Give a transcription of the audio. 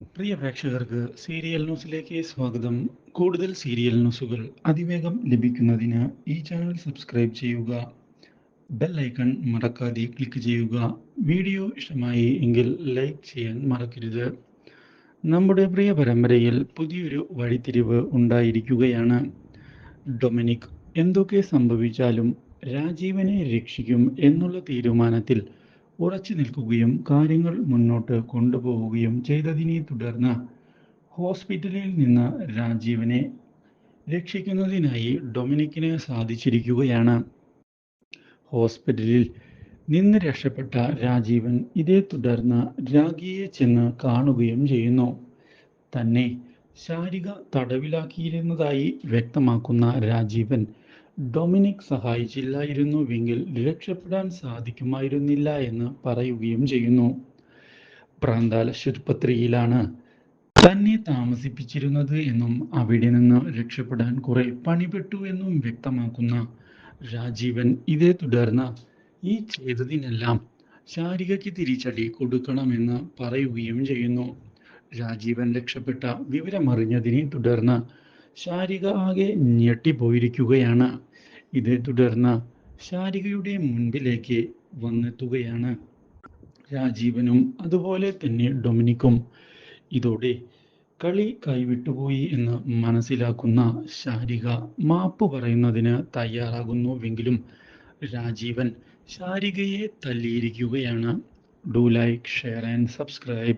പ്രിയ പ്രേക്ഷകർക്ക് സീരിയൽ ന്യൂസിലേക്ക് സ്വാഗതം. കൂടുതൽ സീരിയൽ ന്യൂസുകൾ അതിവേഗം ലഭിക്കുന്നതിന് ഈ ചാനൽ സബ്സ്ക്രൈബ് ചെയ്യുക. ബെൽ ഐക്കൺ മറക്കാതെ ക്ലിക്ക് ചെയ്യുക. വീഡിയോ ഇഷ്ടമായി എങ്കിൽ ലൈക്ക് ചെയ്യാൻ മറക്കരുത്. നമ്മുടെ പ്രിയ പരമ്പരയിൽ പുതിയൊരു വഴിത്തിരിവ് ഉണ്ടായിരിക്കുകയാണ്. ഡൊമിനിക് എന്തൊക്കെ സംഭവിച്ചാലും രാജീവനെ രക്ഷിക്കും എന്നുള്ള തീരുമാനത്തിൽ ഉറച്ചു നിൽക്കുകയും കാര്യങ്ങൾ മുന്നോട്ട് കൊണ്ടുപോവുകയും ചെയ്തതിനെ തുടർന്ന് ഹോസ്പിറ്റലിൽ നിന്ന് രാജീവനെ രക്ഷിക്കുന്നതിനായി ഡൊമിനിക്കിന് സാധിച്ചിരിക്കുകയാണ്. ഹോസ്പിറ്റലിൽ നിന്ന് രക്ഷപ്പെട്ട രാജീവൻ ഇതേ തുടർന്ന് രാഖിയെ ചെന്ന് കാണുകയും ചെയ്യുന്നു. തന്നെ ശാരീരിക തടവിലാക്കിയിരുന്നതായി വ്യക്തമാക്കുന്ന രാജീവൻ ഡൊമിനിക് സഹായിച്ചില്ലായിരുന്നുവെങ്കിൽ രക്ഷപ്പെടാൻ സാധിക്കുമായിരുന്നില്ല എന്ന് പറയുകയും ചെയ്യുന്നു. പ്രാന്താല ശുദ്ധപത്രിയിലാണ് തന്നെ താമസിപ്പിച്ചിരുന്നത് എന്നും അവിടെ നിന്ന് രക്ഷപ്പെടാൻ കുറെ പണിപ്പെട്ടു എന്നും വ്യക്തമാക്കുന്ന രാജീവൻ ഇതേ തുടർന്ന് ഈ ചെയ്തതിനെല്ലാം ശാരികയ്ക്ക് തിരിച്ചടി കൊടുക്കണമെന്ന് പറയുകയും ചെയ്യുന്നു. രാജീവൻ രക്ഷപ്പെട്ട വിവരമറിഞ്ഞതിനെ തുടർന്ന് ശാരിക ആകെ ഞെട്ടിപ്പോയിരിക്കുകയാണ്. ഇതേ തുടർന്ന് ശാരികയുടെ മുൻപിലേക്ക് വന്നെത്തുകയാണ് രാജീവനും അതുപോലെ തന്നെ ഡൊമിനിക്കും. ഇതോടെ കളി കൈവിട്ടുപോയി എന്ന് മനസ്സിലാക്കുന്ന ശാരിക മാപ്പ് പറയുന്നതിന് തയ്യാറാകുന്നുവെങ്കിലും രാജീവൻ ശാരികയെ തല്ലിയിരിക്കുകയാണ് do like share and subscribe